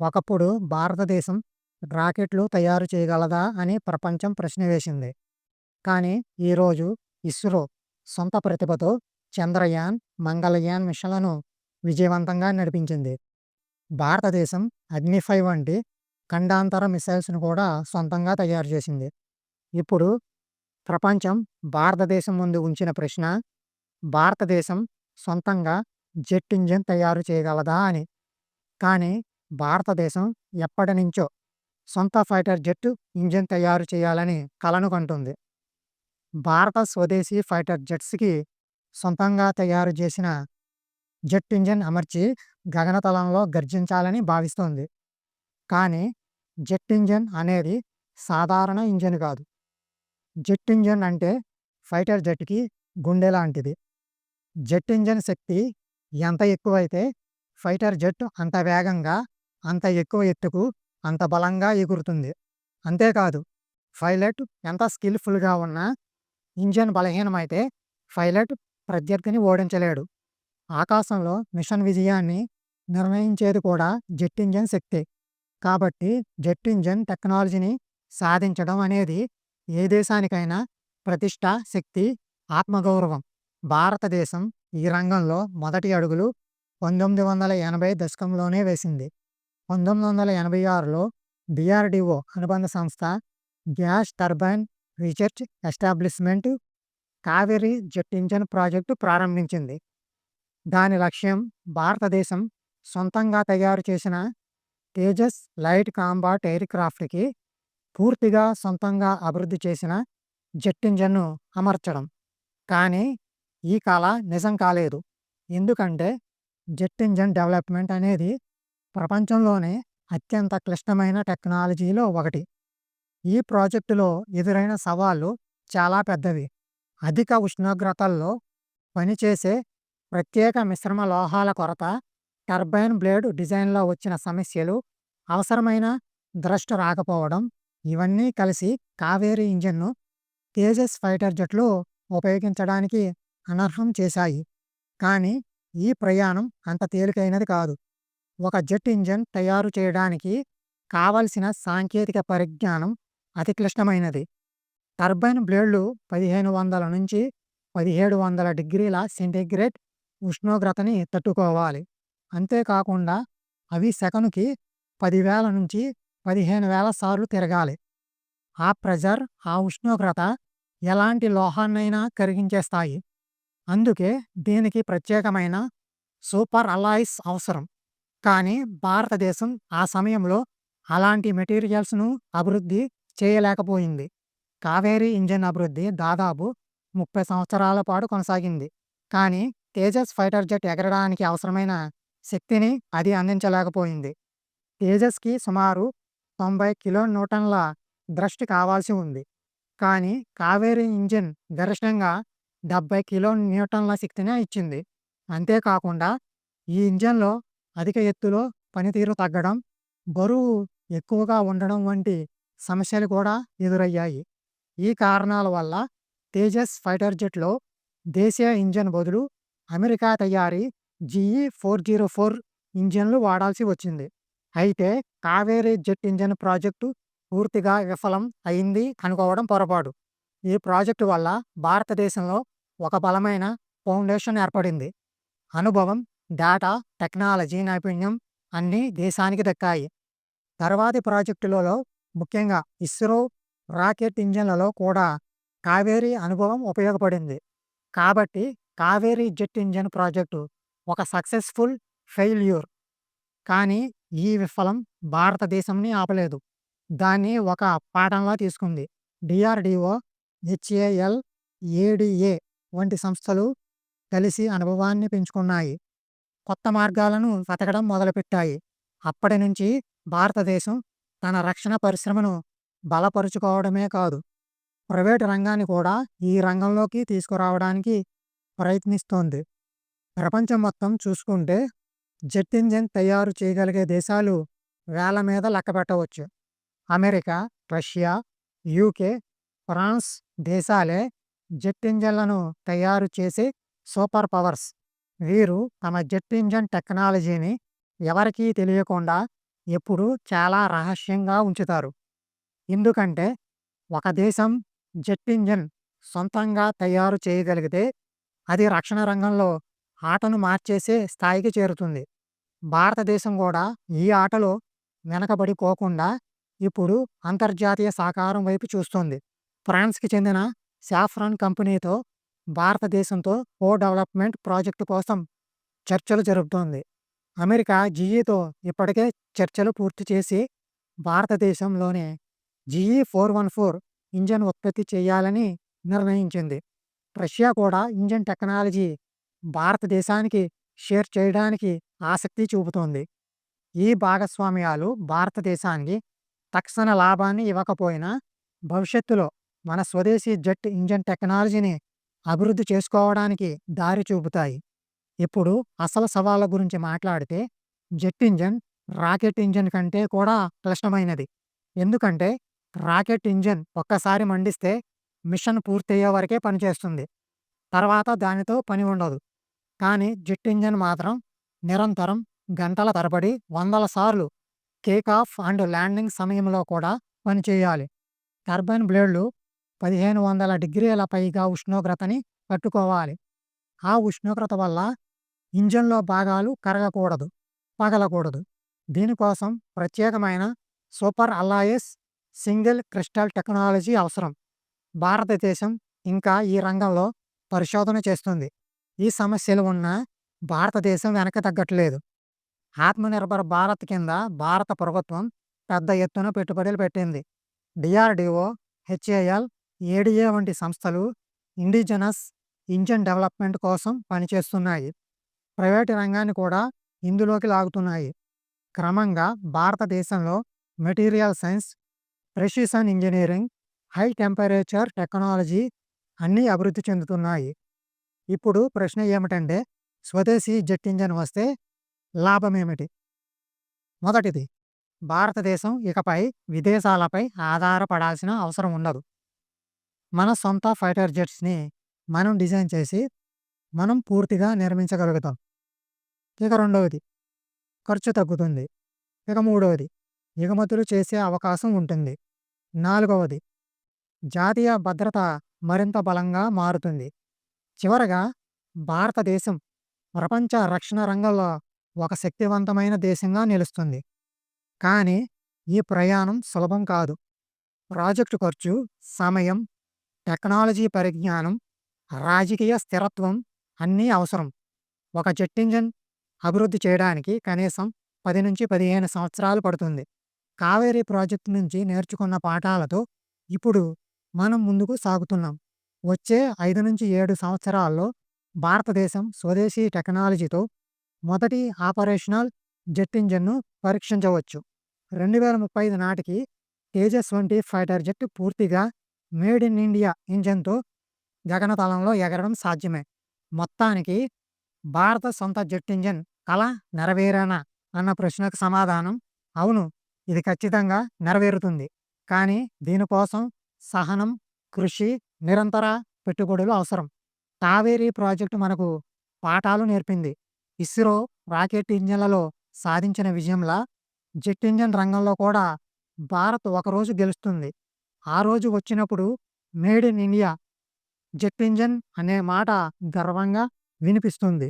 ఒకప్పుడు భారతదేశం రాకెట్లు తయారు చేయగలదా అని ప్రపంచం ప్రశ్న వేసింది. కానీ ఈరోజు ఇస్రో సొంత ప్రతిభతో చంద్రయాన్, మంగళయాన్ మిషన్లను విజయవంతంగా నడిపించింది. భారతదేశం అగ్నిఫై వంటి ఖండాంతర మిసైల్స్‌ను కూడా సొంతంగా తయారు చేసింది. ఇప్పుడు ప్రపంచం భారతదేశం ముందు ఉంచిన ప్రశ్న భారతదేశం సొంతంగా జెట్ ఇంజిన్ తయారు చేయగలదా అని. కానీ భారతదేశం ఎప్పటినుంచో సొంత ఫైటర్ జెట్ ఇంజిన్ తయారు చేయాలని కలను కంటుంది భారత స్వదేశీ ఫైటర్ జెట్స్‌కి సొంతంగా తయారు చేసిన జెట్ ఇంజిన్ అమర్చి గగనతలంలో గర్జించాలని భావిస్తోంది. కానీ జెట్ ఇంజిన్ అనేది సాధారణ ఇంజిన్ కాదు. జెట్ ఇంజిన్ అంటే ఫైటర్ జెట్‌కి గుండె లాంటిది. జెట్ ఇంజిన్ శక్తి ఎంత ఎక్కువైతే ఫైటర్ జెట్ అంత వేగంగా, అంత ఎక్కువ ఎత్తుకు, అంత బలంగా ఎగురుతుంది. అంతేకాదు పైలట్ ఎంత స్కిల్‌ఫుల్‌గా ఉన్నా ఇంజన్ బలహీనమైతే పైలట్ ప్రత్యర్థిని ఓడించలేడు. ఆకాశంలో మిషన్ విజయాన్ని నిర్ణయించేది కూడా జెట్ ఇంజన్ శక్తే. కాబట్టి జెట్ ఇంజన్ టెక్నాలజీని సాధించడం అనేది ఏ దేశానికైనా ప్రతిష్ట, శక్తి, ఆత్మగౌరవం. భారతదేశం ఈ రంగంలో మొదటి అడుగులు పంతొమ్మిది వందల ఎనభై దశకంలోనే వేసింది. పంతొమ్మిది వందల ఎనభై ఆరులో డిఆర్డిఓ అనుబంధ సంస్థ gas turbine research establishment Kaveri jet engine project ప్రారంభించింది. దాని లక్ష్యం భారతదేశం సొంతంగా తయారు చేసిన తేజస్ లైట్ కాంబాట్ ఎయిర్‌క్రాఫ్ట్‌కి పూర్తిగా సొంతంగా అభివృద్ధి చేసిన జెట్ ఇంజన్ను అమర్చడం. కానీ ఈ కళ నిజం కాలేదు. ఎందుకంటే జెట్ ఇంజన్ డెవలప్‌మెంట్ అనేది ప్రపంచంలోనే అత్యంత క్లిష్టమైన టెక్నాలజీలో ఒకటి. ఈ ప్రాజెక్టులో ఎదురైన సవాళ్ళు చాలా పెద్దవి. అధిక ఉష్ణోగ్రతల్లో పనిచేసే ప్రత్యేక మిశ్రమ లోహాల కొరత, టర్బైన్ బ్లేడ్ డిజైన్‌లో వచ్చిన సమస్యలు, అవసరమైన ద్రష్టు రాకపోవడం ఇవన్నీ కలిసి కావేరీ ఇంజిన్‌ను తేజస్ ఫైటర్ జెట్లు ఉపయోగించడానికి అనర్హం చేశాయి. కానీ ఈ ప్రయాణం అంత తేలికైనది కాదు. ఒక జెట్ ఇంజన్ తయారు చేయడానికి కావలసిన సాంకేతిక పరిజ్ఞానం అతి క్లిష్టమైనది. టర్బైన్ బ్లేడ్లు పదిహేను వందల నుంచి పదిహేడు వందల డిగ్రీల సెంటీగ్రేడ్ ఉష్ణోగ్రతని తట్టుకోవాలి. అంతేకాకుండా అవి సెకనుకి పదివేల నుంచి పదిహేను వేల సార్లు తిరగాలి. ఆ ప్రెజర్, ఆ ఉష్ణోగ్రత ఎలాంటి లోహాన్నైనా కరిగించేస్తాయి. అందుకే దీనికి ప్రత్యేకమైన సూపర్ అలాయిస్ అవసరం. కానీ భారతదేశం ఆ సమయంలో అలాంటి మెటీరియల్స్‌ను అభివృద్ధి చేయలేకపోయింది. కావేరీ ఇంజిన్ అభివృద్ధి దాదాపు ముప్పై సంవత్సరాల పాటు కొనసాగింది. కానీ తేజస్ ఫైటర్ జెట్ ఎగరడానికి అవసరమైన శక్తిని అది అందించలేకపోయింది. తేజస్‌కి సుమారు తొంభై కిలో న్యూటన్ల దృష్టి కావాల్సి ఉంది. కానీ కావేరీ ఇంజిన్ గరిష్టంగా డెబ్బై కిలోన్యూటన్ల శక్తినే ఇచ్చింది. అంతేకాకుండా ఈ ఇంజన్లో అధిక ఎత్తులో పనితీరు తగ్గడం, బరువు ఎక్కువగా ఉండడం వంటి సమస్యలు కూడా ఎదురయ్యాయి. ఈ కారణాల వల్ల తేజస్ ఫైటర్ జెట్‌లో దేశీయ ఇంజన్ బదులు అమెరికా తయారీ జీఈ ఫోర్ జీరో ఫోర్ ఇంజన్లు వాడాల్సి వచ్చింది. అయితే కావేరీ జెట్ ఇంజన్ ప్రాజెక్టు పూర్తిగా విఫలం అయింది అనుకోవడం పొరపాటు. ఈ ప్రాజెక్టు వల్ల భారతదేశంలో ఒక బలమైన ఫౌండేషన్ ఏర్పడింది. అనుభవం, డేటా, టెక్నాలజీ నైపుణ్యం అన్నీ దేశానికి దక్కాయి. తర్వాతి ప్రాజెక్టులలో ముఖ్యంగా ఇస్రో రాకెట్ ఇంజన్లలో కూడా కావేరీ అనుభవం ఉపయోగపడింది. కాబట్టి కావేరీ జెట్ ఇంజన్ ప్రాజెక్టు ఒక సక్సెస్‌ఫుల్ ఫెయిల్యూర్. కానీ ఈ విఫలం భారతదేశంని ఆపలేదు. దాన్ని ఒక పాఠంలా తీసుకుంది. డిఆర్డిఓ హెచ్ఏఎల్, ఏడిఏ వంటి సంస్థలు కలిసి అనుభవాన్ని పెంచుకున్నాయి. కొత్త మార్గాలను వెతకడం మొదలుపెట్టాయి. అప్పటి నుంచి భారతదేశం తన రక్షణ పరిశ్రమను బలపరుచుకోవడమే కాదు, ప్రైవేటు రంగాన్ని కూడా ఈ రంగంలోకి తీసుకురావడానికి ప్రయత్నిస్తోంది. ప్రపంచం మొత్తం చూసుకుంటే జెట్ ఇంజిన్ తయారు చేయగలిగే దేశాలు వేల మీద లెక్కపెట్టవచ్చు. అమెరికా, రష్యా, యూకే, ఫ్రాన్స్ దేశాలే జెట్ ఇంజన్లను తయారు చేసే సూపర్ పవర్స్. వీరు తమ జెట్ ఇంజన్ టెక్నాలజీని ఎవరికీ తెలియకుండా ఎప్పుడూ చాలా రహస్యంగా ఉంచుతారు. ఎందుకంటే ఒక దేశం జెట్ ఇంజన్ సొంతంగా తయారు చేయగలిగితే అది రక్షణ రంగంలో ఆటను మార్చేసే స్థాయికి చేరుతుంది. భారతదేశం కూడా ఈ ఆటలో వెనకబడిపోకుండా ఇప్పుడు అంతర్జాతీయ సహకారం వైపు చూస్తోంది. ఫ్రాన్స్‌కి చెందిన సాఫ్రాన్ కంపెనీతో భారతదేశంతో కో డెవలప్‌మెంట్ ప్రాజెక్టు కోసం చర్చలు జరుపుతోంది. అమెరికా జీఈతో ఇప్పటికే చర్చలు పూర్తి చేసి భారతదేశంలోనే GE four one four engine ఉత్పత్తి చేయాలని నిర్ణయించింది. రష్యా కూడా ఇంజన్ టెక్నాలజీ భారతదేశానికి షేర్ చేయడానికి ఆసక్తి చూపుతోంది. ఈ భాగస్వామ్యాలు భారతదేశానికి తక్షణ లాభాన్ని ఇవ్వకపోయినా భవిష్యత్తులో మన స్వదేశీ జెట్ ఇంజన్ టెక్నాలజీని అభివృద్ధి చేసుకోవడానికి దారి చూపుతాయి. ఇప్పుడు అసలు సవాళ్ళ గురించి మాట్లాడితే జెట్ ఇంజన్ రాకెట్ ఇంజన్ కంటే కూడా క్లిష్టమైనది. ఎందుకంటే రాకెట్ ఇంజన్ ఒక్కసారి మండిస్తే మిషన్ పూర్తయ్యే వరకే పనిచేస్తుంది. తర్వాత దానితో పని ఉండదు. కానీ జెట్ ఇంజన్ మాత్రం నిరంతరం గంటల తరబడి వందల సార్లు టేక్ ఆఫ్ అండ్ ల్యాండింగ్ సమయంలో కూడా పనిచేయాలి. టర్బైన్ బ్లేడ్లు పదిహేను వందల డిగ్రీల పైగా ఉష్ణోగ్రతని పట్టుకోవాలి ఆ ఉష్ణోగ్రత వల్ల ఇంజన్లో భాగాలు కరగకూడదు, పగలకూడదు. దీనికోసం ప్రత్యేకమైన super alloys single crystal technology అవసరం. భారతదేశం ఇంకా ఈ రంగంలో పరిశోధన చేస్తుంది. ఈ సమస్యలు ఉన్నా భారతదేశం వెనక్కి తగ్గట్లేదు. ఆత్మనిర్భర్ భారత్ కింద భారత ప్రభుత్వం పెద్ద ఎత్తున పెట్టుబడులు పెట్టింది. డిఆర్డిఓ హెచ్ఏఎల్, ఏడీఏ వంటి సంస్థలు ఇండిజనస్ ఇంజన్ డెవలప్‌మెంట్ కోసం పనిచేస్తున్నాయి. ప్రైవేటు రంగాన్ని కూడా ఇందులోకి లాగుతున్నాయి. క్రమంగా భారతదేశంలో material science, precision engineering high temperature technology అన్నీ అభివృద్ధి చెందుతున్నాయి. ఇప్పుడు ప్రశ్న ఏమిటంటే స్వదేశీ జెట్ ఇంజన్ వస్తే లాభమేమిటి? మొదటిది భారతదేశం ఇకపై విదేశాలపై ఆధారపడాల్సిన అవసరం ఉండదు. మన సొంత ఫైటర్ జెట్స్‌ని మనం డిజైన్ చేసి, మనం పూర్తిగా నిర్మించగలుగుతాం. ఇక రెండవది ఖర్చు తగ్గుతుంది. ఇక మూడవది ఎగుమతులు చేసే అవకాశం ఉంటుంది. నాలుగవది జాతీయ భద్రత మరింత బలంగా మారుతుంది. చివరగా భారతదేశం ప్రపంచ రక్షణ రంగంలో ఒక శక్తివంతమైన దేశంగా నిలుస్తుంది. కానీ ఈ ప్రయాణం సులభం కాదు. ప్రాజెక్టు ఖర్చు, సమయం, టెక్నాలజీ పరిజ్ఞానం, రాజకీయ స్థిరత్వం అన్నీ అవసరం. ఒక జెట్ ఇంజన్ అభివృద్ధి చేయడానికి కనీసం పది నుంచి పదిహేను సంవత్సరాలు పడుతుంది. కావేరీ ప్రాజెక్టు నుంచి నేర్చుకున్న పాఠాలతో ఇప్పుడు మనం ముందుకు సాగుతున్నాం. వచ్చే ఐదు నుంచి ఏడు సంవత్సరాల్లో భారతదేశం స్వదేశీ టెక్నాలజీతో మొదటి ఆపరేషనల్ జెట్ ఇంజన్ను పరీక్షించవచ్చు. రెండు వేల ముప్పై ఐదు నాటికి తేజస్ వంటి ఫైటర్ జెట్ పూర్తిగా మేడ్ ఇన్ ఇండియా ఇంజన్తో గగనతలంలో ఎగరడం సాధ్యమే. మొత్తానికి భారత సొంత జెట్ ఇంజన్ కల నెరవేరేనా అన్న ప్రశ్నకు సమాధానం అవును ఇది ఖచ్చితంగా నెరవేరుతుంది. కానీ దీనికోసం సహనం, కృషి, నిరంతర పెట్టుబడులు అవసరం. కావేరీ ప్రాజెక్టు మనకు పాఠాలు నేర్పింది. ఇస్రో రాకెట్ ఇంజన్లలో సాధించిన విజయంలా జెట్ ఇంజన్ రంగంలో కూడా భారత్ ఒకరోజు గెలుస్తుంది. ఆ రోజు వచ్చినప్పుడు made in India jet engine అనే మాట గర్వంగా వినిపిస్తుంది.